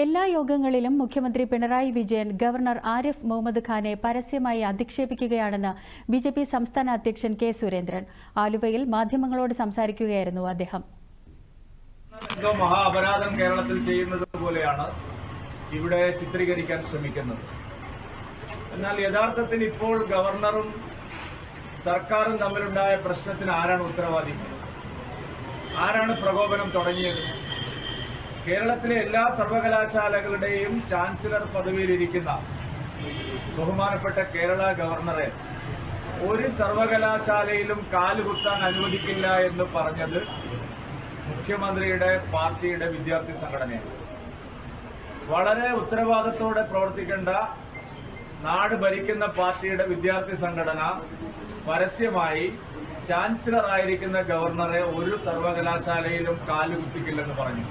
എല്ലാ യോഗങ്ങളിലും മുഖ്യമന്ത്രി പിണറായി വിജയൻ ഗവർണർ ആരിഫ് മുഹമ്മദ് ഖാനെ പരസ്യമായി അധിക്ഷേപിക്കുകയാണെന്ന് ബി ജെ പി സംസ്ഥാന അധ്യക്ഷൻ കെ സുരേന്ദ്രൻ. ആലുവയിൽ മാധ്യമങ്ങളോട് സംസാരിക്കുകയായിരുന്നു അദ്ദേഹം. എന്തോ മഹാ കേരളത്തിൽ ചെയ്യുന്നത് പോലെയാണ് ഇവിടെ ചിത്രീകരിക്കാൻ ശ്രമിക്കുന്നത്. എന്നാൽ യഥാർത്ഥത്തിൽ ഇപ്പോൾ ഗവർണറും സർക്കാരും തമ്മിലുണ്ടായ പ്രശ്നത്തിന് ആരാണ് ഉത്തരവാദി ആരാണ് പ്രകോപനം തുടങ്ങിയത്? കേരളത്തിലെ എല്ലാ സർവകലാശാലകളുടെയും ചാൻസലർ പദവിയിലിരിക്കുന്ന ബഹുമാനപ്പെട്ട കേരള ഗവർണറെ ഒരു സർവകലാശാലയിലും കാലുകുത്താൻ അനുവദിക്കില്ല എന്ന് പറഞ്ഞത് മുഖ്യമന്ത്രിയുടെ പാർട്ടിയുടെ വിദ്യാർത്ഥി സംഘടനയാണ്. വളരെ ഉത്തരവാദിത്തോടെ പ്രവർത്തിക്കേണ്ട നാട് ഭരിക്കുന്ന പാർട്ടിയുടെ വിദ്യാർത്ഥി സംഘടന പരസ്യമായി ചാൻസലർ ആയിരിക്കുന്ന ഗവർണറെ ഒരു സർവകലാശാലയിലും കാലുകുത്തിക്കില്ലെന്ന് പറഞ്ഞു.